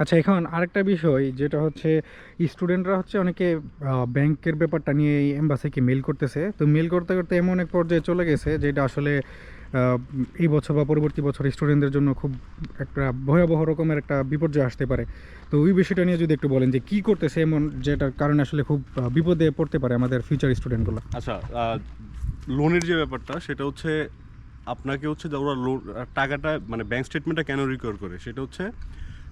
আচ্ছা এখন আরেকটা বিষয় যেটা হচ্ছে স্টুডেন্টরা হচ্ছে অনেকে ব্যাংকের ব্যাপারটা নিয়ে এই এম্বাসিকে মেল করতেছে। তো মেল করতে করতে এমন এক পর্যায়ে চলে গেছে যেটা আসলে এই বছর বা পরবর্তী বছর স্টুডেন্টদের জন্য খুব একটা ভয়াবহ রকমের একটা বিপর্যয় আসতে পারে। তো ওই বিষয়টা নিয়ে যদি একটু বলেন যে কী করতেছে এমন যেটার কারণে আসলে খুব বিপদে পড়তে পারে আমাদের ফিউচার স্টুডেন্টগুলো আচ্ছা লোনের যে ব্যাপারটা সেটা হচ্ছে, আপনাকে হচ্ছে ওরা লোন টাকাটা মানে ব্যাংক স্টেটমেন্টটা কেন রিকভার করে? সেটা হচ্ছে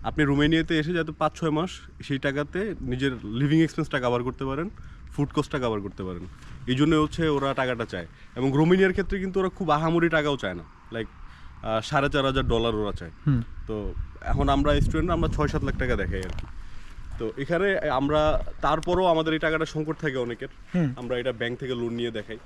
আপনি রোমেনিয়াতে এসে যাতে পাঁচ ছয় মাস সেই টাকাতে নিজের লিভিং এক্সপেন্সটা কাভার করতে পারেন ফুড কস্টটা কাভার করতে পারেন। এই জন্য হচ্ছে ওরা টাকাটা চায়। এবং রোমেনিয়ার ক্ষেত্রে কিন্তু ওরা খুব আহামরি টাকাও চায় না। লাইক সাড়ে চার হাজার ডলার ওরা চায়। তো এখন আমরা স্টুডেন্ট আমরা ছয় সাত লাখ টাকা দেখাই আর কি। তো এখানে আমরা তারপরও আমাদের এই টাকাটা সংকট থাকে অনেকের। আমরা এটা ব্যাংক থেকে লোন নিয়ে দেখাই।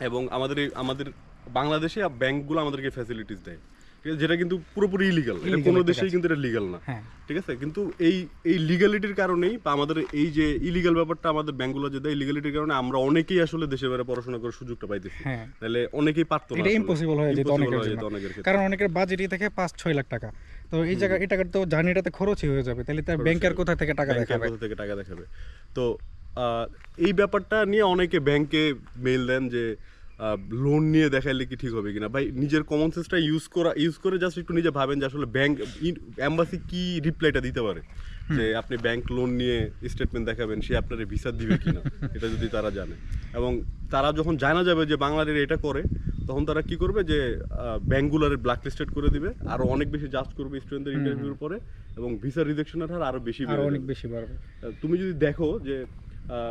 এবং আমাদের এই- আমাদের বাংলাদেশে ব্যাংকগুলো আমাদেরকে ফ্যাসিলিটিস দেয়। যেটা কিন্তু পুরোপুরি ইলিগাল এটা কোনো দেশেই কিন্তু এটা লিগাল না। হ্যাঁ। ঠিক আছে? কিন্তু এই এই লিগালিটির কারণেই বা আমাদের এই যে ইলিগাল ব্যাপারটা আমাদের ব্যাংকগুলো যে দেয় লিগালিটির কারণে আমরা অনেকেই আসলে দেশের বাইরে পড়াশোনা করার সুযোগটা পাইতেছি। হ্যাঁ। তাহলে অনেকেই পারতো না এটা ইম্পসিবল হয়ে যেত অনেকের জন্য। কারণ অনেকের বাজেটই থাকে পাঁচ ছয় লাখ টাকা। তো এই জায়গা এই টাকার তো জার্নিটাতে খরচই হয়ে যাবে। তাহলে তার ব্যাংকের কোথা থেকে টাকা দেখাবে? কোথা থেকে টাকা দেখাবে? তো আহ, এই ব্যাপারটা নিয়ে অনেকে ব্যাংকে মেল দেন যে লোন নিয়ে দেখাইলে কি ঠিক হবে কিনা? ভাই নিজের কমন সেন্সটা ইউজ করা ইউজ করে জাস্ট একটু নিজে ভাবেন যে আসলে ব্যাংক এম্বাসি কি রিপ্লাইটা দিতে পারে? যে আপনি ব্যাংক লোন নিয়ে স্টেটমেন্ট দেখাবেন সে আপনার ভিসা দিবে কিনা? এটা যদি তারা জানে। এবং তারা যখন জানা যাবে যে বাংলাদেশ এটা করে তখন তারা কি করবে যে ব্যাংকগুলার ব্ল্যাক লিস্টেড করে দিবে আরও অনেক বেশি জাস্ট করবে স্টুডেন্টদের ইন্টারভিউর পরে এবং ভিসা রিজেকশনের হার আরও বেশি বেড়ে অনেক বেশি বাড়বে। তুমি যদি দেখো যে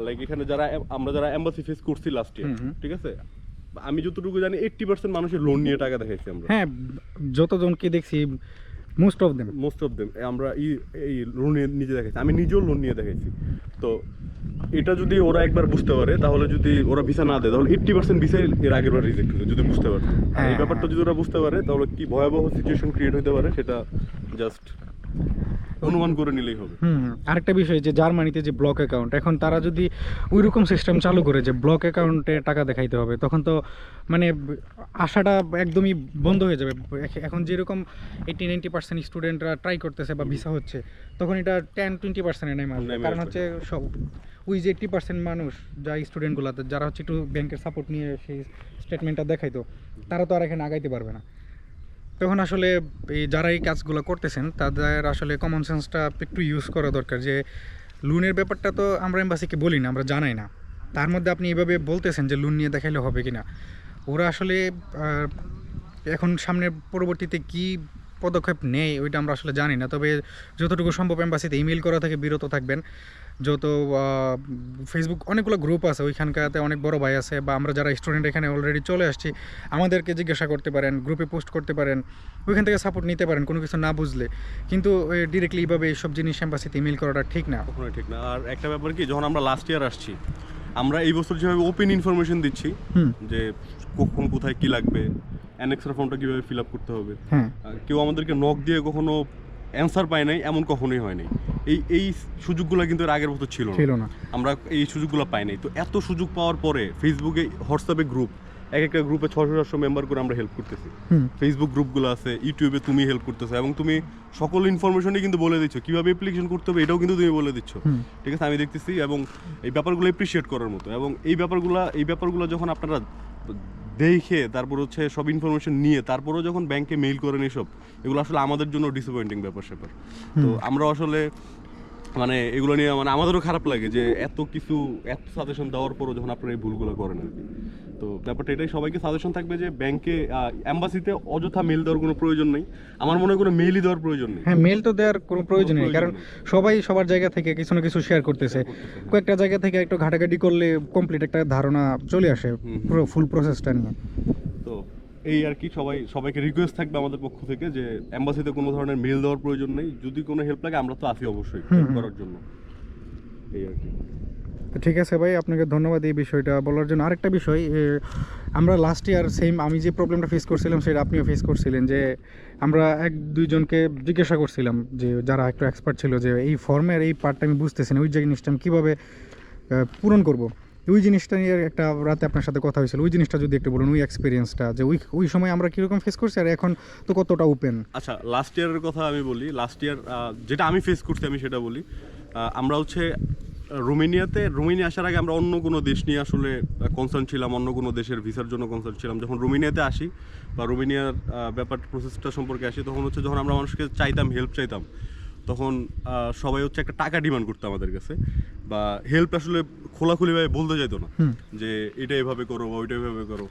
লাইক এখানে যারা আমরা যারা এম্বাসি ফেস করছি লাস্ট ইয়ার। ঠিক আছে? আমি যতটুকু জানি এইট্টি পার্সেন্ট মানুষের লোন নিয়ে টাকা দেখাইছি আমরা। হ্যাঁ যতজনকে দেখছি most of them most of them আমরা ই- এই লোন নিজে দেখাইছি। আমি নিজেও লোন নিয়ে দেখেছি তো এটা যদি ওরা একবার বুঝতে পারে তাহলে যদি ওরা ভিসা না দেয় তাহলে এইট্টি পার্সেন্ট ভিসা এর আগের বার রিজেক্ট হয়েছে যদি বুঝতে পারে। হ্যাঁ, এই ব্যাপারটা যদি ওরা বুঝতে পারে তাহলে কি ভয়াবহ সিচুয়েশন ক্রিয়েট হতে পারে সেটা জাস্ট অনুমান করে নিলেই হবে। হুম। আরেকটা বিষয় যে জার্মানিতে যে ব্লক অ্যাকাউন্ট এখন তারা যদি ওই রকম সিস্টেম চালু করে যে ব্লক অ্যাকাউন্টে টাকা দেখাইতে হবে তখন তো মানে আশাটা একদমই বন্ধ হয়ে যাবে। এখন যেরকম এইটি নাইনটি পার্সেন্ট স্টুডেন্টরা ট্রাই করতেছে বা ভিসা হচ্ছে তখন এটা টেন টোয়েন্টি পার্সেন্টে নেমে কারণ হচ্ছে সব ওই যে এইট্টি পার্সেন্ট মানুষ যা স্টুডেন্টগুলো যারা হচ্ছে একটু ব্যাংকের সাপোর্ট নিয়ে সেই স্টেটমেন্টটা দেখাইতো তারা তো আর এখানে আগাইতে পারবে না। তখন আসলে এই যারা এই কাজগুলো করতেছেন, তাদের আসলে কমন সেন্সটা একটু ইউজ করা দরকার যে লোনের ব্যাপারটা তো আমরা এম্বাসিকে বলি না, আমরা জানাই না। তার মধ্যে আপনি এভাবে বলতেছেন যে লোন নিয়ে দেখাইলে হবে কি না ওরা আসলে এখন সামনের পরবর্তীতে কি পদক্ষেপ নেয়, ওইটা আমরা আসলে জানি না। তবে যতটুকু সম্ভব এম্বাসিতে ইমেল করা থেকে বিরত থাকবেন। যত ফেসবুক অনেকগুলো গ্রুপ আছে ওইখানকাতে অনেক বড় ভাই আছে বা আমরা যারা স্টুডেন্ট এখানে অলরেডি চলে আসছি আমাদেরকে জিজ্ঞাসা করতে পারেন গ্রুপে পোস্ট করতে পারেন ওইখান থেকে সাপোর্ট নিতে পারেন কোনো কিছু না বুঝলে। কিন্তু ডিরেক্টলি এইভাবে এইসব জিনিস এম্বাসিতে ইমেল করাটা ঠিক না। কখনোই ঠিক না। আর একটা ব্যাপার কি যখন আমরা লাস্ট ইয়ার আসছি আমরা এই বছর যেভাবে ওপেন ইনফরমেশন দিচ্ছি যে কখন কোথায় কি লাগবে অ্যানেক্সের ফর্মটা কীভাবে ফিল আপ করতে হবে হ্যাঁ। কেউ আমাদেরকে নক দিয়ে কখনো অ্যান্সার পায় নাই এমন কখনোই হয় নাই। এই এই সুযোগগুলো কিন্তু এর আগের বছর ছিল না। ছিল না। আমরা এই সুযোগগুলো পাই নাই। তো এত সুযোগ পাওয়ার পরে ফেসবুকে হোয়াটসঅ্যাপে গ্রুপ এক একটা গ্রুপে ছশো সাতশো মেম্বার করে আমরা হেল্প করতেছি। ফেসবুক গ্রুপগুলো আছে ইউটিউবে তুমি হেল্প করতেছো এবং তুমি সকল ইনফরমেশনই কিন্তু বলে দিচ্ছ। কীভাবে অ্যাপ্লিকেশন করতে হবে এটাও কিন্তু তুমি বলে দিচ্ছ। ঠিক আছে? আমি দেখতেছি এবং এই ব্যাপারগুলো এপ্রিসিয়েট করার মতো। এবং এই ব্যাপারগুলো এই ব্যাপারগুলো যখন আপনারা দেখে তারপর হচ্ছে সব ইনফরমেশন নিয়ে তারপরেও যখন ব্যাংকে মেইল করেন এসব এগুলো আসলে আমাদের জন্য ডিসঅ্যাপয়েন্টিং ব্যাপার স্যাপার তো আমরা আসলে মানে এগুলো নিয়ে মানে আমাদেরও খারাপ লাগে যে এত কিছু এত সাজেশন দেওয়ার পরও যখন আপনারা এই ভুলগুলো করেন আর কি। তো ব্যাপারটা এটাই সবাইকে সাজেশন থাকবে যে ব্যাংকে অ্যাম্বাসিতে অযথা মেল দেওয়ার কোনো প্রয়োজন নেই। আমার মনে হয় কোনো মেইলই দেওয়ার প্রয়োজন নেই। হ্যাঁ মেল তো দেওয়ার কোনো প্রয়োজন নেই কারণ সবাই সবার জায়গা থেকে কিছু না কিছু শেয়ার করতেছে। কয়েকটা জায়গা থেকে একটু ঘাটাঘাটি করলে কমপ্লিট একটা ধারণা চলে আসে পুরো ফুল প্রসেসটা নিয়ে। এই আর কি সবাই সবাইকে রিকোয়েস্ট থাকবে আমাদের পক্ষ থেকে যে এম্বাসিতে কোনো ধরনের মেল দেওয়ার প্রয়োজন নেই। যদি কোনো হেল্প লাগে আমরা তো আছি অবশ্যই করার জন্য। এই আর কি। ঠিক আছে ভাই আপনাকে ধন্যবাদ এই বিষয়টা বলার জন্য। আরেকটা বিষয় আমরা লাস্ট ইয়ার সেম আমি যে প্রবলেমটা ফেস করছিলাম সেটা আপনিও ফেস করছিলেন যে আমরা এক দুইজনকে জিজ্ঞাসা করছিলাম যে যারা একটু এক্সপার্ট ছিল যে এই ফর্মের এই পার্টটা আমি বুঝতেছি না ওই জিনিসটা আমি কীভাবে পূরণ করব। ওই জিনিসটা নিয়ে একটা রাতে আপনার সাথে কথা হয়েছিল। ওই জিনিসটা যদি একটু বলুন, ওই এক্সপিরিয়েন্সটা যে ওই ওই সময় আমরা কীরকম ফেস করছি আর এখন তো কতটা ওপেন আচ্ছা লাস্ট ইয়ারের কথা আমি বলি। লাস্ট ইয়ার যেটা আমি ফেস করছি আমি সেটা বলি। আমরা হচ্ছে রোমেনিয়াতে, রোমেনিয়া আসার আগে আমরা অন্য কোনো দেশ নিয়ে আসলে কনসার্ন ছিলাম, অন্য কোনো দেশের ভিসার জন্য কনসার্ন ছিলাম। যখন রোমেনিয়াতে আসি বা রোমেনিয়ার ব্যাপার প্রসেসটা সম্পর্কে আসি, তখন হচ্ছে যখন আমরা মানুষকে চাইতাম হেল্প চাইতাম তখন সবাই হচ্ছে একটা টাকা ডিমান্ড করতো আমাদের কাছে। বা হেল্প আসলে খোলাখুলিভাবে বলতে চাইতো না। যে এটা এভাবে করো বা ওইটা এভাবে করো।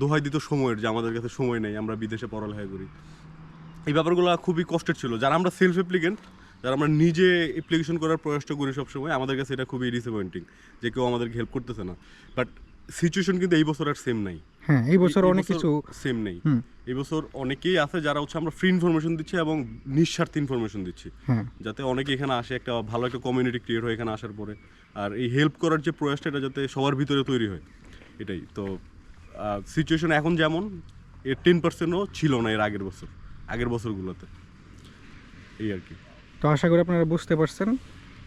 দোহাই দিত সময়ের যে আমাদের কাছে সময় নেই আমরা বিদেশে পড়ালেখা করি। এই ব্যাপারগুলো খুবই কষ্টের ছিল। যারা আমরা সেলফ অ্যাপ্লিকেন্ট যারা আমরা নিজে অ্যাপ্লিকেশন করার প্রয়াসটা করি সবসময় আমাদের কাছে এটা খুবই ডিসঅ্যাপয়েন্টিং যে কেউ আমাদেরকে হেল্প করতেছে না। বাট সিচুয়েশন কিন্তু এই বছর আর সেম নাই। হ্যাঁ এই বছর অনেক কিছু সেম নেই। এই বছর অনেকেই আছে যারা হচ্ছে আমরা ফ্রি ইনফরমেশন দিচ্ছি এবং নিঃস্বার্থ ইনফরমেশন দিচ্ছি। হ্যাঁ। যাতে অনেকে এখানে আসে একটা ভালো একটা কমিউনিটি ক্রিয়েট হয় এখানে আসার পরে। আর এই হেল্প করার যে প্রয়াসটা এটা যাতে সবার ভিতরে তৈরি হয়। এটাই। তো সিচুয়েশন এখন যেমন এর টেন পার্সেন্টও ছিল না এর আগের বছর আগের বছরগুলোতে। এই আর কি। তো আশা করি আপনারা বুঝতে পারছেন।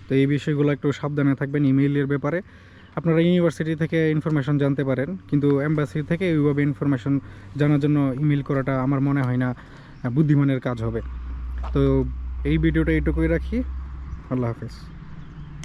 তো এই বিষয়গুলো একটু সাবধানে থাকবেন ইমেইলের ব্যাপারে। আপনারা ইউনিভার্সিটি থেকে ইনফরমেশন জানতে পারেন, কিন্তু এম্বাসি থেকে ওইভাবে ইনফরমেশন জানার জন্য ইমেল করাটা আমার মনে হয় না বুদ্ধিমানের কাজ হবে। তো এই ভিডিওটা এইটুকুই রাখি। আল্লাহ হাফেজ।